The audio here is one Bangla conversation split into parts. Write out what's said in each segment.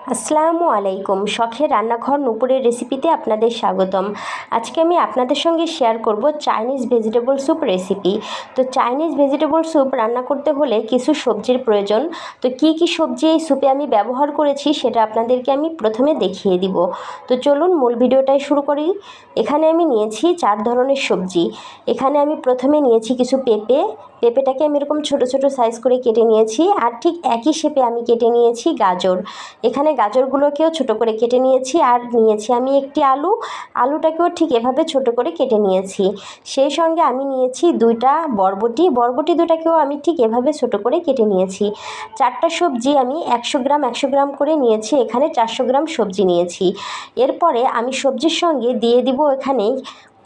আসসালামু আলাইকুম। শখের রান্নাঘর নুপুরের রেসিপিতে আপনাদের স্বাগতম। আজকে আমি আপনাদের সঙ্গে শেয়ার করব চাইনিজ ভেজিটেবল স্যুপ রেসিপি তো চাইনিজ ভেজিটেবল স্যুপ রান্না করতে হলে কিছু সবজির প্রয়োজন। তো কি কি সবজি এই স্যুপে আমি ব্যবহার করেছি সেটা আপনাদেরকে আমি প্রথমে দেখিয়ে দিব। তো চলুন মূল ভিডিওটাই শুরু করি। এখানে আমি নিয়েছি চার ধরনের সবজি। এখানে আমি প্রথমে নিয়েছি কিছু পেঁপে পেঁপেটাকে আমি এরকম ছোটো ছোটো সাইজ করে কেটে নিয়েছি আর ঠিক একই শেপে আমি কেটে নিয়েছি গাজর। এখানে গাজরগুলোকেও ছোটো করে কেটে নিয়েছি আর নিয়েছি আমি একটি আলু। আলুটাকেও ঠিক এভাবে ছোটো করে কেটে নিয়েছি। সেই সঙ্গে আমি নিয়েছি দুইটা বরবটি। বরবটি দুটাকেও আমি ঠিক এভাবে ছোটো করে কেটে নিয়েছি। চারটা সবজি আমি একশো গ্রাম একশো গ্রাম করে নিয়েছি। এখানে চারশো গ্রাম সবজি নিয়েছি। এরপরে আমি সবজির সঙ্গে দিয়ে দিব এখানে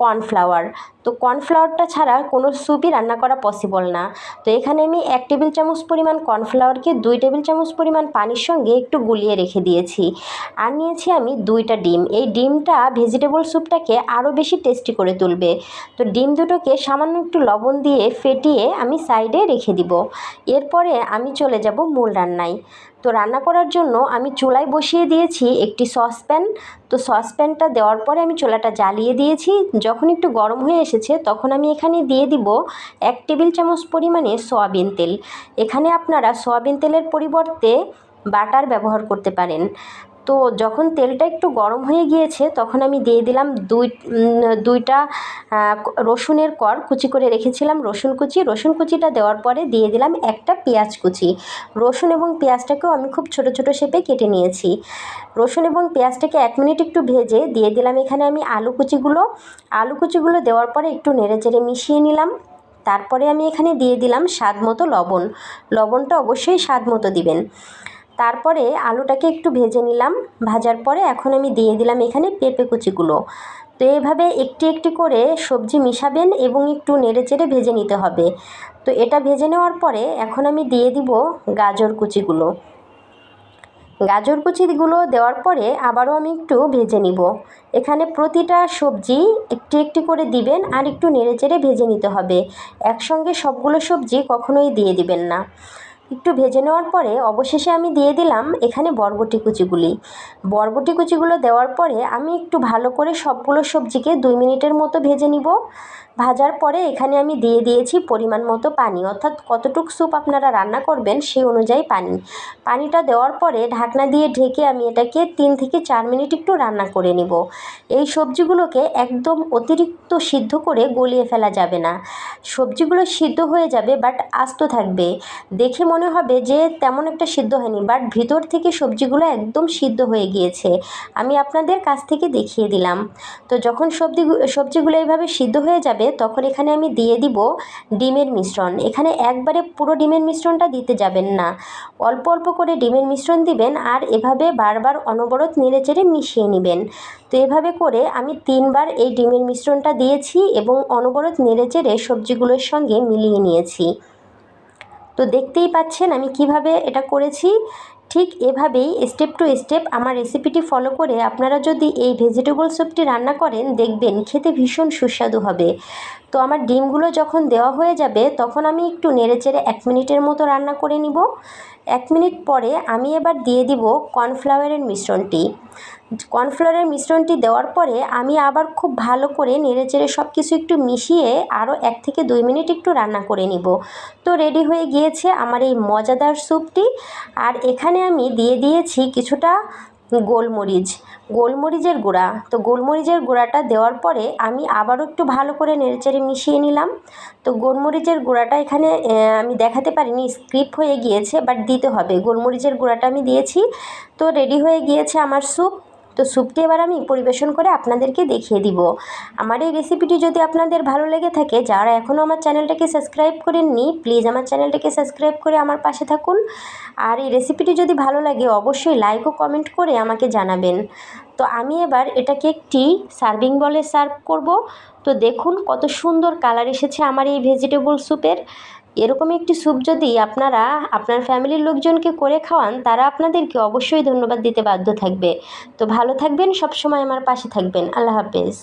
কর্নফ্লাওয়ার। তো কর্নফ্লাওয়ারটা ছাড়া কোনো স্যুপই রান্না করা পসিবল না। তো এখানে আমি এক টেবিল চামচ পরিমাণ কর্নফ্লাওয়ারকে দুই টেবিল চামচ পরিমাণ পানির সঙ্গে একটু গুলিয়ে রেখে দিয়েছি। আর নিয়েছি আমি দুইটা ডিম। এই ডিমটা ভেজিটেবল স্যুপটাকে আরও বেশি টেস্টি করে তুলবে। তো ডিম দুটোকে সামান্য একটু লবণ দিয়ে ফেটিয়ে আমি সাইডে রেখে দিব। এরপরে আমি চলে যাব মূল রান্নায়। তো রান্না করার জন্য আমি চুলায় বসিয়ে দিয়েছি একটি সসপ্যান। তো সসপ্যানটা দেওয়ার পরে আমি চুলাটা জ্বালিয়ে দিয়েছি। যখন একটু গরম হয়ে এসেছে, তখন আমি এখানে দিয়ে দিব এক টেবিল চামচ পরিমাণে সয়াবিন তেল। এখানে আপনারা সয়াবিন তেলের পরিবর্তে বাটার ব্যবহার করতে পারেন। তো যখন তেলটা একটু গরম হয়ে গিয়েছে, তখন আমি দিয়ে দিলাম দুই দুইটা রসুনের কর কুচি করে রেখেছিলাম, রসুন কুচি। রসুন কুচিটা দেওয়ার পরে দিয়ে দিলাম একটা পেঁয়াজ কুচি। রসুন এবং পেঁয়াজটাকেও আমি খুব ছোট ছোট শেপে কেটে নিয়েছি। রসুন এবং পেঁয়াজটাকে এক মিনিট একটু ভেজে দিয়ে দিলাম এখানে আমি আলু কুচিগুলো। আলু কুচিগুলো দেওয়ার পরে একটু নেড়ে চেড়ে মিশিয়ে নিলাম। তারপরে আমি এখানে দিয়ে দিলাম স্বাদ মতো লবণ। লবণটা অবশ্যই স্বাদ মতো দিবেন। তারপরে আলুটাকে একটু ভেজে নিলাম। ভাজার পরে এখন আমি দিয়ে দিলাম এখানে পেঁপে কুচিগুলো। তো এইভাবে একটি একটি করে সবজি মিশাবেন এবং একটু নেড়ে চেড়ে ভেজে নিতে হবে। তো এটা ভেজে নেওয়ার পরে এখন আমি দিয়ে দিব গাজর কুচিগুলো। গাজর কুচিগুলো দেওয়ার পরে আবারও আমি একটু ভেজে নিব। এখানে প্রতিটা সবজি একটি একটি করে দিবেন আর একটু নেড়ে চেড়ে ভেজে নিতে হবে। একসঙ্গে সবগুলো সবজি কখনোই দিয়ে দিবেন না। একটু ভেজে নেওয়ার পরে অবশেষে আমি দিয়ে দিলাম এখানে বরবটি কুচিগুলি। বরবটি কুচিগুলো দেওয়ার পরে আমি একটু ভালো করে সবগুলো সবজিকে দুই মিনিটের মতো ভেজে নিব। ভাজার পরে এখানে আমি দিয়ে দিয়েছি পরিমাণ মতো পানি। অর্থাৎ কতটুক স্যুপ আপনারা রান্না করবেন সেই অনুযায়ী পানি। পানিটা দেওয়ার পরে ঢাকনা দিয়ে ঢেকে আমি এটাকে তিন থেকে চার মিনিট একটু রান্না করে নিব। এই সবজিগুলোকে একদম অতিরিক্ত সিদ্ধ করে গলিয়ে ফেলা যাবে না। সবজিগুলো সিদ্ধ হয়ে যাবে, বাট আস্ত থাকবে। দেখে মনে হবে যে তেমন একটা সিদ্ধ হয়নি বাট ভিতর থেকে সবজিগুলো একদম সিদ্ধ হয়ে গিয়েছে। আমি আপনাদের কাছ থেকে দেখিয়ে দিলাম। তো যখন সবজি সবজিগুলো এইভাবে সিদ্ধ হয়ে যাবে, তখন এখানে আমি দিয়ে দিব ডিমের মিশ্রণ। এখানে একবারে পুরো ডিমের মিশ্রণটা দিতে যাবেন না। অল্প অল্প করে ডিমের মিশ্রণ দিবেন আর এভাবে বারবার অনবরত নেড়ে চেড়ে মিশিয়ে নেবেন। তো এভাবে করে আমি তিনবার এই ডিমের মিশ্রণটা দিয়েছি এবং অনবরত নেড়ে চেড়ে সবজিগুলোর সঙ্গে মিলিয়ে নিয়েছি। তো দেখতেই পাচ্ছেন আমি কীভাবে এটা করেছি। ঠিক এভাবেই স্টেপ টু স্টেপ আমার রেসিপিটি ফলো করে আপনারা যদি এই ভেজিটেবল স্যুপটি রান্না করেন, দেখবেন খেতে ভীষণ সুস্বাদু হবে। তো আমার ডিমগুলো যখন দেওয়া হয়ে যাবে, তখন আমি একটু নেড়ে চেড়ে এক মিনিটের মতো রান্না করে নিব। এক মিনিট পরে আমি এবার দিয়ে দিব কর্নফ্লাওয়ারের মিশ্রণটি। কর্নফ্লাওয়ারের মিশ্রণটি দেওয়ার পরে আমি আবার খুব ভালো করে নেড়ে চেড়ে সব কিছু একটু মিশিয়ে আরও এক থেকে দুই মিনিট একটু রান্না করে নিব। তো রেডি হয়ে গিয়েছে আমার এই মজাদার স্যুপটি। আর এখানে আমি দিয়ে দিয়েছি কিছুটা গোলমরিচ। গোলমরিচের গুঁড়া। তো গোলমরিচের গুঁড়াটা দেওয়ার পরে আমি আবারও একটু ভালো করে নেড়েচেড়ে মিশিয়ে নিলাম। তো গোলমরিচের গুঁড়াটা এখানে আমি দেখাতে পারিনি স্ক্রিপ হয়ে গিয়েছে, বাট দিতে হবে। গোলমরিচের গুঁড়াটা আমি দিয়েছি। তো রেডি হয়ে গিয়েছে আমার স্যুপ। তো স্যুপটি এবার আমি পরিবেশন করে আপনাদেরকে দেখিয়ে দিব। আমার এই রেসিপিটি যদি আপনাদের ভালো লেগে থাকে, যারা এখনও আমার চ্যানেলটাকে সাবস্ক্রাইব করেননি প্লিজ আমার চ্যানেলটাকে সাবস্ক্রাইব করে আমার পাশে থাকুন। আর এই রেসিপিটি যদি ভালো লাগে, অবশ্যই লাইক ও কমেন্ট করে আমাকে জানাবেন। তো আমি এবার এটাকে একটি সার্ভিং বলে সার্ভ করব। তো দেখুন কত সুন্দর কালার এসেছে আমার এই ভেজিটেবল স্যুপের এরকম একটি স্যুপ যদি আপনারা আপনার ফ্যামিলির লোকজনকে করে খাওয়ান, তারা আপনাদেরকে অবশ্যই ধন্যবাদ দিতে বাধ্য থাকবে। তো ভালো থাকবেন, সবসময় আমার পাশে থাকবেন। আল্লাহ হাফেজ।